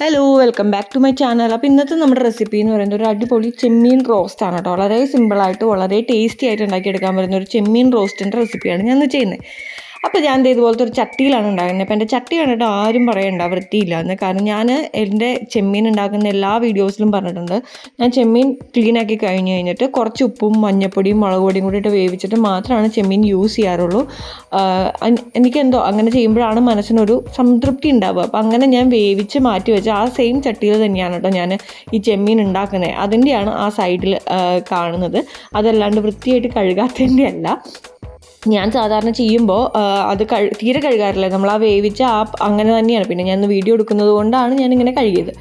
Hello welcome back to my channel അപ്പോൾ ഇന്നത്തെ നമ്മുടെ റെസിപ്പി എന്ന് പറയുന്നത് ഒരു അടിപൊളി ചെമ്മീൻ റോസ്റ്റ് ആണ് കേട്ടോ. വളരെ സിമ്പിളായിട്ട് വളരെ ടേസ്റ്റി ആയിട്ട് ഉണ്ടാക്കിയെടുക്കാൻ പറ്റുന്ന ഒരു ചെമ്മീൻ റോസ്റ്റിന്റെ റെസിപ്പിയാണ് ഞാൻ ഇന്ന് ചെയ്യുന്നത്. അപ്പോൾ ഞാൻ ഇതുപോലത്തെ ഒരു ചട്ടിയിലാണ് ഉണ്ടാക്കുന്നത് അപ്പോൾ എന്റെ ചട്ടി കണ്ടിട്ട് ആരും പറയണ്ട വൃത്തിയില്ല എന്ന്. കാരണം ഞാൻ എന്റെ ചെമ്മീൻ ഉണ്ടാക്കുന്ന എല്ലാ വീഡിയോസിലും പറഞ്ഞിട്ടുണ്ട്. ഞാൻ ചെമ്മീൻ ക്ലീൻ ആക്കി കഴിഞ്ഞ് കഴിഞ്ഞിട്ട് കുറച്ച് ഉപ്പും മഞ്ഞപ്പൊടിയും മുളക് പൊടിയും കൂടി ഇട്ട് വേവിച്ചിട്ട് മാത്രമാണ് ചെമ്മീൻ യൂസ് ചെയ്യാറുള്ളൂ. എനിക്കെന്തോ അങ്ങനെ ചെയ്യുമ്പോഴാണ് മനസ്സിനൊരു സംതൃപ്തി ഉണ്ടാവുക. അപ്പോൾ അങ്ങനെ ഞാൻ വേവിച്ച് മാറ്റി വെച്ച ആ സെയിം ചട്ടിയിൽ തന്നെയാണ് കേട്ടോ ഞാൻ ഈ ചെമ്മീൻ ഉണ്ടാക്കുന്നത് അതിന്റെയാണ് ആ സൈഡിൽ കാണുന്നത്. അതല്ലാണ്ട് വൃത്തിയായിട്ട് കഴുകാത്തതിന്റെ അല്ല ഞാൻ സാധാരണ ചെയ്യുമ്പോൾ അത് കഴി തീരെ കഴുകാറില്ല. നമ്മൾ ആ വേവിച്ച ആ അങ്ങനെ തന്നെയാണ്. പിന്നെ ഞാൻ വീഡിയോ എടുക്കുന്നത് കൊണ്ടാണ് ഇങ്ങനെ കഴുകിയത്.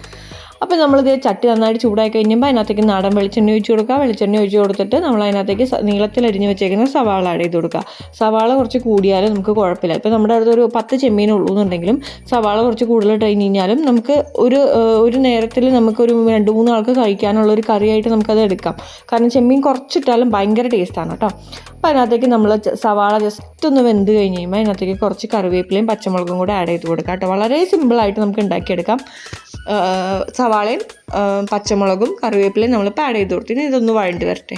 അപ്പോൾ നമ്മളിത് ചട്ടി നന്നായിട്ട് ചൂടായി കഴിയുമ്പോൾ അതിനകത്തേക്ക് നാടൻ വെളിച്ചെണ്ണ ഒഴിച്ച് കൊടുക്കുക. വെളിച്ചെണ്ണ ഒഴിച്ച് കൊടുത്തിട്ട് നമ്മൾ അതിനകത്തേക്ക് നീളത്തിൽ അരിഞ്ഞ് വെച്ചേക്കുന്ന സവാള ആഡ് ചെയ്ത് കൊടുക്കുക. സവാള കുറച്ച് കൂടിയാലും നമുക്ക് കുഴപ്പമില്ല. ഇപ്പോൾ നമ്മുടെ അടുത്ത് ഒരു പത്ത് ചെമ്മീൻ ഉള്ളൂ എന്നുണ്ടെങ്കിലും സവാള കുറച്ച് കൂടുതൽ കഴിഞ്ഞ് കഴിഞ്ഞാലും നമുക്ക് ഒരു ഒരു നേരത്തിൽ നമുക്കൊരു രണ്ട് മൂന്ന് ആൾക്ക് കഴിക്കാനുള്ള ഒരു കറിയായിട്ട് നമുക്കത് എടുക്കാം. കാരണം ചെമ്മീൻ കുറച്ചിട്ടാലും ഭയങ്കര ടേസ്റ്റാണ് കേട്ടോ. അപ്പോൾ അതിനകത്തേക്ക് നമ്മൾ സവാള ജസ്റ്റ് ഒന്ന് വെന്ത് കഴിഞ്ഞ് കഴിയുമ്പോൾ അതിനകത്തേക്ക് കുറച്ച് കറിവേപ്പിലയും പച്ചമുളകും കൂടെ ആഡ് ചെയ്ത് കൊടുക്കാം കേട്ടോ. വളരെ സിമ്പിളായിട്ട് നമുക്ക് ഉണ്ടാക്കിയെടുക്കാം. സവാളയും പച്ചമുളകും കറിവേപ്പിലയും നമ്മൾ ആഡ് ചെയ്ത് കൊടുത്തു ഇനി ഇതൊന്ന് വഴണ്ടി വരട്ടെ.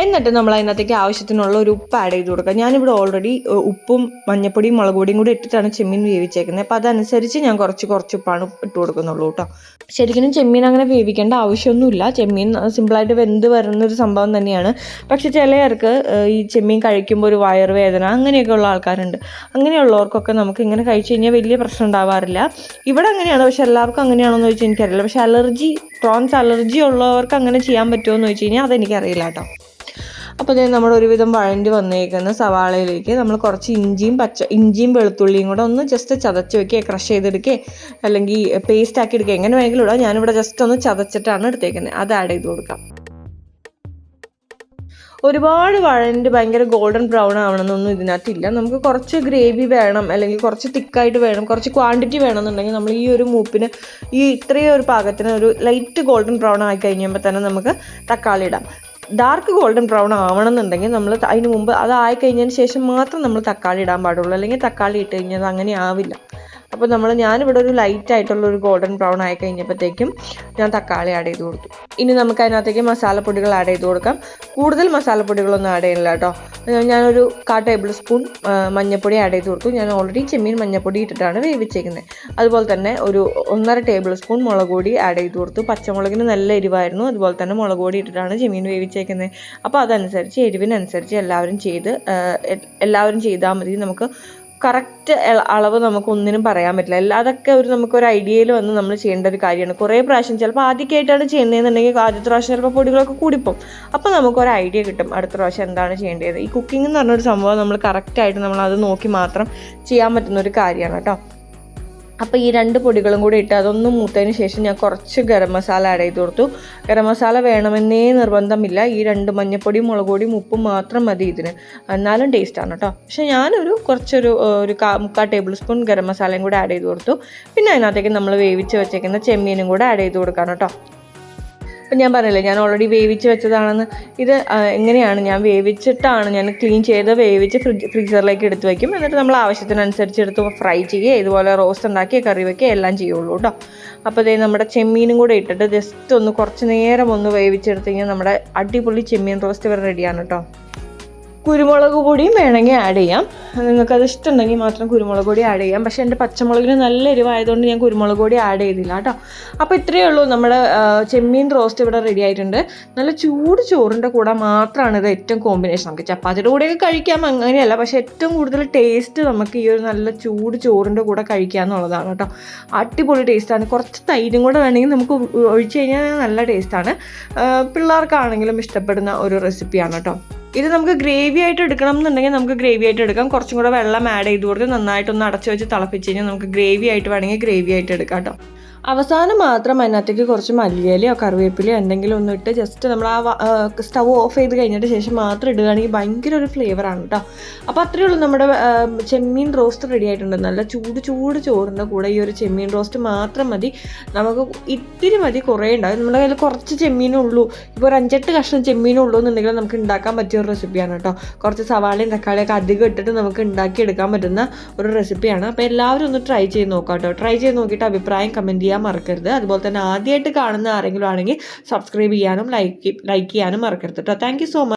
എന്നിട്ട് നമ്മൾ അതിനകത്തേക്ക് ആവശ്യത്തിനുള്ള ഒരു ഉപ്പ് ആഡ് ചെയ്ത് കൊടുക്കുക. ഞാനിവിടെ ഓൾറെഡി ഉപ്പും മഞ്ഞപ്പൊടിയും മുളക് പൊടിയും കൂടി ഇട്ടിട്ടാണ് ചെമ്മീൻ വേവിച്ചേക്കുന്നത്. അപ്പോൾ അതനുസരിച്ച് ഞാൻ കുറച്ച് കുറച്ച് ഉപ്പാണ് ഇട്ട് കൊടുക്കുന്നുള്ളൂ കേട്ടോ. ശരിക്കും ചെമ്മീൻ അങ്ങനെ വേവിക്കേണ്ട ആവശ്യമൊന്നുമില്ല. ചെമ്മീൻ സിമ്പിളായിട്ട് വെന്ത് വരുന്ന ഒരു സംഭവം തന്നെയാണ്. പക്ഷെ ചിലർക്ക് ഈ ചെമ്മീൻ കഴിക്കുമ്പോൾ ഒരു വയറുവേദന അങ്ങനെയൊക്കെ ഉള്ള ആൾക്കാരുണ്ട്. അങ്ങനെയുള്ളവർക്കൊക്കെ നമുക്ക് ഇങ്ങനെ കഴിച്ചു കഴിഞ്ഞാൽ വലിയ പ്രശ്നം ഉണ്ടാവാറില്ല. ഇവിടെ അങ്ങനെയാണ്. പക്ഷെ എല്ലാവർക്കും അങ്ങനെയാണോ എന്ന് ചോദിച്ചാൽ എനിക്കറിയില്ല. പക്ഷെ അലർജി പ്രോൺസ് അലർജി ഉള്ളവർക്ക് അങ്ങനെ ചെയ്യാൻ പറ്റുമോ എന്ന് ചോദിച്ചു കഴിഞ്ഞാൽ അതെനിക്കറിയില്ല കേട്ടോ. അപ്പോൾ ഇതിന് നമ്മൾ ഒരുവിധം വഴണ്ടി വന്നേക്കുന്ന സവാളയിലേക്ക് നമ്മൾ കുറച്ച് ഇഞ്ചിയും പച്ച ഇഞ്ചിയും വെളുത്തുള്ളിയും കൂടെ ഒന്ന് ജസ്റ്റ് ചതച്ച് വെക്കുക ക്രഷ് ചെയ്തെടുക്കുക അല്ലെങ്കിൽ പേസ്റ്റ് ആക്കി എടുക്കുക എങ്ങനെ വേണമെങ്കിലും ഇടാം. ഞാനിവിടെ ജസ്റ്റ് ഒന്ന് ചതച്ചിട്ടാണ് എടുത്തേക്കുന്നത്. അത് ആഡ് ചെയ്ത് കൊടുക്കാം. ഒരുപാട് വഴണ്ട് ഭയങ്കര ഗോൾഡൻ ബ്രൗൺ ആവണമെന്നൊന്നും ഇതിനകത്തില്ല. നമുക്ക് കുറച്ച് ഗ്രേവി വേണം അല്ലെങ്കിൽ കുറച്ച് തിക്കായിട്ട് വേണം കുറച്ച് ക്വാണ്ടിറ്റി വേണമെന്നുണ്ടെങ്കിൽ നമ്മൾ ഈ ഒരു മൂപ്പിന് ഈ ഇത്രയും ഒരു പാകത്തിന് ഒരു ലൈറ്റ് ഗോൾഡൻ ബ്രൗൺ ആയി കഴിയുമ്പോൾ തന്നെ നമുക്ക് തക്കാളി ഇടാം. ഡാർക്ക് ഗോൾഡൻ ബ്രൗൺ ആവണമെന്നുണ്ടെങ്കിൽ നമ്മൾ അതിന് മുമ്പ് അത് ആയി കഴിഞ്ഞതിന് ശേഷം മാത്രം നമ്മൾ തക്കാളി ഇടാൻ പാടുള്ളൂ. അല്ലെങ്കിൽ തക്കാളി ഇട്ട് കഴിഞ്ഞാൽ അങ്ങനെ ആവില്ല. അപ്പോൾ നമ്മൾ ഞാനിവിടെ ഒരു ലൈറ്റ് ആയിട്ടുള്ള ഒരു ഗോൾഡൻ ബ്രൗൺ ആയി കഴിഞ്ഞപ്പോഴത്തേക്കും ഞാൻ തക്കാളി ആഡ് ചെയ്ത് കൊടുത്തു. ഇനി നമുക്ക് അതിനകത്തേക്ക് മസാലപ്പൊടികൾ ആഡ് ചെയ്ത് കൊടുക്കാം. കൂടുതൽ മസാലപ്പൊടികളൊന്നും ആഡ് ചെയ്യില്ല കേട്ടോ. ഞാനൊരു കാ ടേബിൾ സ്പൂൺ മഞ്ഞൾപ്പൊടി ആഡ് ചെയ്ത് കൊടുത്തു. ഞാൻ ഓൾറെഡി ചെമ്മീൻ മഞ്ഞൾപ്പൊടി ഇട്ടിട്ടാണ് വേവിച്ചേക്കുന്നത് അതുപോലെ തന്നെ ഒരു ഒന്നര ടേബിൾ സ്പൂൺ മുളക് പൊടി ആഡ് ചെയ്ത് കൊടുത്തു. പച്ചമുളകിന് നല്ല എരിവായിരുന്നു. അതുപോലെ തന്നെ മുളക് പൊടി ഇട്ടിട്ടാണ് ചെമ്മീൻ വേവിച്ചേക്കുന്നത് അപ്പോൾ അതനുസരിച്ച് എരിവിനനുസരിച്ച് എല്ലാവരും ചെയ്ത് എല്ലാവരും ചെയ്താൽ മതി. നമുക്ക് കറക്റ്റ് അളവ് നമുക്ക് ഒന്നിനും പറയാൻ പറ്റില്ല. എല്ലാ അതൊക്കെ ഒരു നമുക്കൊരു ഐഡിയയിൽ വന്ന് നമ്മൾ ചെയ്യേണ്ട ഒരു കാര്യമാണ്. കുറേ പ്രാവശ്യം ചിലപ്പോൾ ആദ്യമൊക്കെയായിട്ടാണ് ചെയ്യുന്നതെന്നുണ്ടെങ്കിൽ ആദ്യത്തെ പ്രാവശ്യം ചിലപ്പോൾ പൊടികളൊക്കെ കൂടിപ്പോവും. അപ്പോൾ നമുക്കൊരു ഐഡിയ കിട്ടും. അടുത്ത പ്രാവശ്യം എന്താണ് ചെയ്യേണ്ടത്? ഈ കുക്കിംഗ് എന്ന് പറഞ്ഞൊരു സംഭവം നമ്മൾ കറക്റ്റായിട്ട് നമ്മൾ അത് നോക്കി മാത്രം ചെയ്യാൻ പറ്റുന്ന ഒരു കാര്യമാണ് കേട്ടോ. അപ്പോൾ ഈ രണ്ട് പൊടികളും കൂടി ഇട്ട് അതൊന്നും മൂത്തതിന് ശേഷം ഞാൻ കുറച്ച് ഗരം മസാല ആഡ് ചെയ്ത് കൊടുത്തു. ഗരം മസാല വേണമെന്നേ നിർബന്ധമില്ല. ഈ രണ്ട് മഞ്ഞപ്പൊടി മുളക് പൊടിയും ഉപ്പും മാത്രം മതി ഇതിന്. എന്നാലും ടേസ്റ്റാണ് കേട്ടോ പക്ഷേ ഞാനൊരു കുറച്ചൊരു ഒരു കാ മുക്കാൽ ടേബിൾ സ്പൂൺ ഗരം മസാലയും കൂടെ ആഡ് ചെയ്ത് കൊടുത്തു. പിന്നെ അതിനകത്തേക്ക് നമ്മൾ വേവിച്ച് വെച്ചേക്കുന്ന ചെമ്മീനും കൂടെ ആഡ് ചെയ്ത് കൊടുക്കാം കേട്ടോ അപ്പം ഞാൻ പറഞ്ഞില്ലേ ഞാൻ ഓൾറെഡി വേവിച്ച് വെച്ചതാണെന്ന്. ഇത് എങ്ങനെയാണ്? ഞാൻ വേവിച്ചിട്ടാണ് ഞാൻ ക്ലീൻ ചെയ്ത് വേവിച്ച് ഫ്രിഡ്ജ് ഫ്രീസറിലേക്ക് എടുത്ത് വയ്ക്കും എന്നിട്ട് നമ്മൾ ആവശ്യത്തിനനുസരിച്ച് എടുത്ത് ഫ്രൈ ചെയ്യുക ഇതുപോലെ റോസ്റ്റ് ഉണ്ടാക്കി കറി വയ്ക്കുക എല്ലാം ചെയ്യുള്ളൂ കേട്ടോ അപ്പോൾ ഇതേ നമ്മുടെ ചെമ്മീനും കൂടെ ഇട്ടിട്ട് ജസ്റ്റ് ഒന്ന് കുറച്ച് നേരം ഒന്ന് വേവിച്ചെടുത്ത് കഴിഞ്ഞാൽ നമ്മുടെ അടിപൊളി ചെമ്മീൻ റോസ്റ്റ് ഇവിടെ റെഡിയാണ് കേട്ടോ കുരുമുളക് പൊടിയും വേണമെങ്കിൽ ആഡ് ചെയ്യാം. നിങ്ങൾക്കത് ഇഷ്ടമുണ്ടെങ്കിൽ മാത്രം കുരുമുളക് പൊടി ആഡ് ചെയ്യാം. പക്ഷേ എന്റെ പച്ചമുളകിന് നല്ല എരിവായതുകൊണ്ട് ഞാൻ കുരുമുളക് പൊടി ആഡ് ചെയ്തില്ല കേട്ടോ. അപ്പോൾ ഇത്രയേ ഉള്ളൂ നമ്മുടെ ചെമ്മീൻ റോസ്റ്റ് ഇവിടെ റെഡി ആയിട്ടുണ്ട്. നല്ല ചൂട് ചോറിന്റെ കൂടെ മാത്രമാണ് ഇത് ഏറ്റവും കോമ്പിനേഷൻ നമുക്ക് ചപ്പാത്തിയുടെ കൂടെയൊക്കെ കഴിക്കാം അങ്ങനെയല്ല. പക്ഷേ ഏറ്റവും കൂടുതൽ ടേസ്റ്റ് നമുക്ക് ഈ ഒരു നല്ല ചൂട് ചോറിന്റെ കൂടെ കഴിക്കുക എന്നുള്ളതാണ് കേട്ടോ. അടിപൊളി ടേസ്റ്റാണ് കുറച്ച് തൈരും കൂടെ വേണമെങ്കിൽ നമുക്ക് ഒഴിച്ച് കഴിഞ്ഞാൽ നല്ല ടേസ്റ്റാണ് പിള്ളേർക്കാണെങ്കിലും ഇഷ്ടപ്പെടുന്ന ഒരു റെസിപ്പിയാണ് കേട്ടോ. ഇത് നമുക്ക് ഗ്രേവി ആയിട്ട് എടുക്കണം എന്നുണ്ടെങ്കിൽ നമുക്ക് ഗ്രേവി ആയിട്ട് എടുക്കാം. കുറച്ചും കൂടെ വെള്ളം ആഡ് ചെയ്ത് കൊടുത്ത് നന്നായിട്ടൊന്ന് അടച്ചു വെച്ച് തിളപ്പിച്ച് കഴിഞ്ഞാൽ നമുക്ക് ഗ്രേവി ആയിട്ട് വേണമെങ്കിൽ ഗ്രേവി ആയിട്ട് എടുക്കാം കേട്ടോ. അവസാനം മാത്രം അതിനകത്തേക്ക് കുറച്ച് മല്ലിയിലയോ കറിവേപ്പിലയോ എന്തെങ്കിലും ഒന്നും ഇട്ട് ജസ്റ്റ് നമ്മൾ ആ സ്റ്റവ് ഓഫ് ചെയ്ത് കഴിഞ്ഞിട്ട് ശേഷം മാത്രം ഇടുകയാണെങ്കിൽ ഭയങ്കര ഒരു ഫ്ലേവറാണ് കേട്ടോ അപ്പോൾ അത്രയേ ഉള്ളൂ നമ്മുടെ ചെമ്മീൻ റോസ്റ്റ് റെഡി ആയിട്ടുണ്ട്. നല്ല ചൂട് ചൂട് ചോറിന്റെ കൂടെ ഈ ഒരു ചെമ്മീൻ റോസ്റ്റ് മാത്രം മതി. നമുക്ക് ഇത്തിരി മതി കുറേ ഉണ്ടാവും. നമ്മുടെ കയ്യിൽ കുറച്ച് ചെമ്മീനേ ഉള്ളൂ. ഇപ്പോൾ ഒരു അഞ്ചെട്ട് കഷ്ണം ചെമ്മീനേ ഉള്ളൂ എന്നുണ്ടെങ്കിൽ നമുക്ക് ഉണ്ടാക്കാൻ പറ്റിയ ഒരു റെസിപ്പിയാണ് കേട്ടോ കുറച്ച് സവാളയും തക്കാളിയൊക്കെ അധികം ഇട്ടിട്ട് നമുക്ക് ഉണ്ടാക്കിയെടുക്കാൻ പറ്റുന്ന ഒരു റെസിപ്പിയാണ് അപ്പോൾ എല്ലാവരും ഒന്ന് ട്രൈ ചെയ്ത് നോക്കാം കേട്ടോ ട്രൈ ചെയ്ത് നോക്കിയിട്ട് അഭിപ്രായം കമന്റ് ചെയ്യാൻ മറക്കരുത്. അതുപോലെ തന്നെ ആദ്യമായിട്ട് കാണുന്ന ആരെങ്കിലും ആണെങ്കിൽ സബ്സ്ക്രൈബ് ചെയ്യാനും ലൈക്ക് ലൈക്ക് ചെയ്യാനും മറക്കരുത് കേട്ടോ താങ്ക് സോ മച്ച്